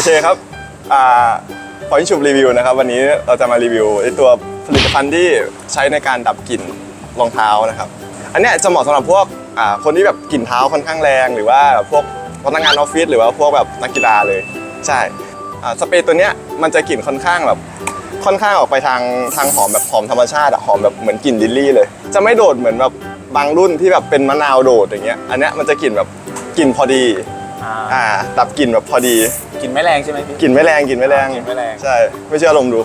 อเคครับอ่าพอยชุบรีวิวนะครับ วันนี้เราจะมารีวิวไอตัวผลิตภัณฑ์ที่ใช้ในการดับกลิ่นรองเท้านะครับ อันเนี้ยจะเหมาะสำหรับพวกอ่าคนที่แบบกลิ่นเท้าค่อนข้างแรง หรือว่าพวกพนักงานออฟฟิศหรือว่าพวกแบบนักกีฬาเลย ใช่อ่าสเปรย์ตัวเนี้ยมันจะกลิ่นค่อนข้างแบบค่อนข้างออกไปทางทางหอมแบบหอมธรรมชาติอะหอมแบบเหมือนกลิ่นลิลลี่เลย จะไม่โดดเหมือนแบบบางรุ่นที่แบบเป็นมะนาวโดดอย่างเงี้ยอันเนี้ยมันจะกลิ่นแบบกลิ่นพอดี อ่าดับกลิ่นแบบพอดีกินไม่แรงใช่ไหมพี่ กลิ่นไม่แรงกลิ่นไม่แรงกลิ่นไม่แรง ใช่ไม่เชื่อลองดู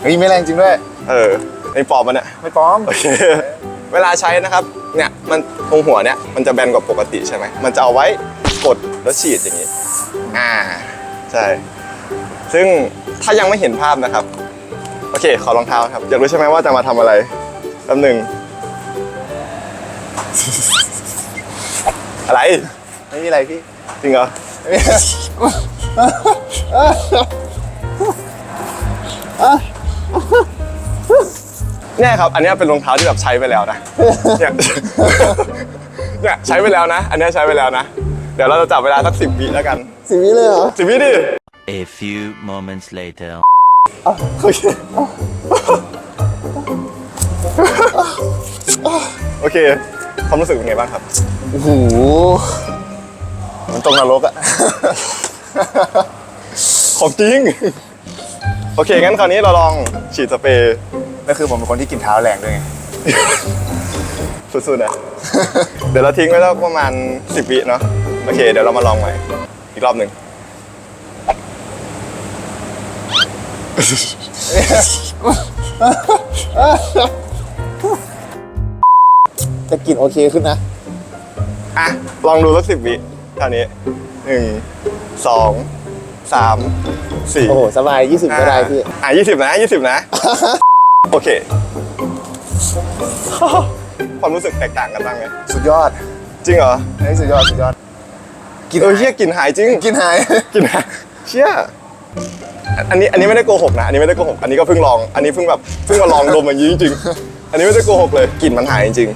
เฮ้ยไม่แรงจริงด้วยเออไอ้ปลอมมันเนี่ย ไม่ปลอม โอเคเวลาใช้นะครับ เนี่ย มันตรงหัวเนี่ย มันจะแบนกว่าปกติใช่ไหม มันจะเอาไว้กดแล้วฉีดอย่างนี้ อ่า ใช่ ซึ่งถ้ายังไม่เห็นภาพนะครับ โอเค ขอรองเท้าครับ อยากรู้ใช่ไหมว่าจะมาทำอะไรแป๊บหนึ่งอะไร ไม่มีอะไรพี่ จริงเหรอเนี่ยครับ อันเนี้ยเป็นรองเท้าที่แบบใช้ไปแล้วนะ เนี่ยเนี่ยใช้ไปแล้วนะ อันเนี้ยใช้ไปแล้วนะ เดี๋ยวเราจะจับเวลาสักสิบวิแล้วกันสิบวิเลยเหรอสิบวิดิ A few moments later. โอเคโอเคความรู้สึกเป็นไงบ้างครับ โอ้โห มันตรงนรกอะ ของจริง โอเค งั้นคราวนี้เราลองฉีดสเปรย์นั่นคือผมเป็นคนที่กินเท้าแรงด้วยไง สุดๆนะ เดี๋ยวเราทิ้งไว้แล้วประมาณ10วิเนาะ โอเค เดี๋ยวเรามาลองใหม่ อีกรอบหนึ่ง แต่กลิ่นโอเคขึ้นนะ อะ ลองดูสักสิบวิ เท่านี้หนึ่งสองสามสี่โอ้โห สบาย 20ก็ได้พี่ อะยี่สิบนะยี่สิบนะ โอเค ความรู้สึกแตกต่างกันบ้างไหมสุดยอดจริงเหรออันนี้สุดยอด สุดยอด กินเออเชี่ยกลินหายจริงกินหาย กลินหายเชี่ยอันนี้อันนี้ไม่ได้โกหกนะอันนี้ไม่ได้โกหกอันนี้ก็เพิ่งลอง อันนี้เพิ่งแบบเพิ่งมาลองดมอย่างนี้จริงๆอันนี้ไม่ได้โกหกเลยกลิ่นมันหายจริง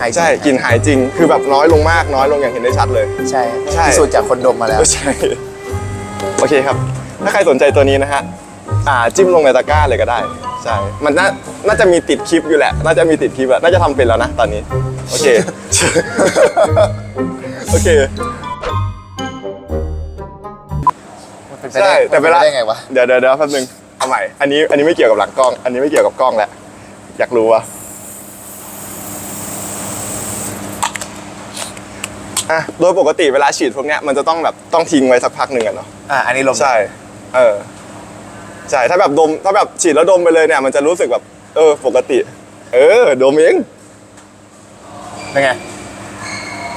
หายใช่กลิ่นหายจริง คือแบบน้อยลงมากน้อยลงอย่างเห็นได้ชัดเลย ใช่ใช่ พิสูจน์จากคนดมมาแล้วเออใช่โอเคครับ ถ้าใครสนใจตัวนี้นะฮะอ่าจิ้มลงในตะกร้าเลยก็ได้ ใช่ มันน่าน่าจะมีติดคลิปอยู่แหละ น่าจะมีติดคลิปอะน่าจะทำเป็นแล้วนะตอนนี้ โอเค โอเค มันเป็นไปใช่ได้แต่เวลามันป็นไปได้ไงวะ เดี๋ยวเดี๋ยวเดี๋ยวแป๊บนึงเอาใหม่อันนี้อันนี้ไม่เกี่ยวกับหลังกล้อง อันนี้ไม่เกี่ยวกับกล้องแล้วอยากรู้วะ อะโดยปกติเวลาฉีดพวกเนี้ยมันจะต้องแบบต้องทิ้งไว้สักพักหนึ่งอะเนาะอะอันนี้ลมใช่ เออใช่ถ้าแบบดมถ้าแบบฉีดแล้วดมไปเลยเนี่ย มันจะรู้สึกแบบ เออ ปกติ เออ ดมเองเป็นไง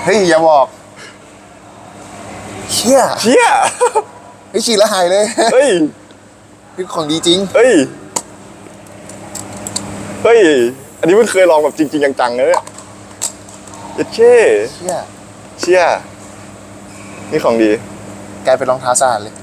เฮ้ยอย่าบอกเชี่ยเชี่ยเฮ้ยฉีดแล้วหายเลยเฮ้ยนี่ของดีจริงเฮ้ยเฮ้ย อันนี้เพิ่งเคยลองแบบจริง ๆ จังๆนะเนี่ยเย็ดเช่เชี่ย เชี่ยนี่ของดี กลายเป็นรองเท้าสะอาดเลย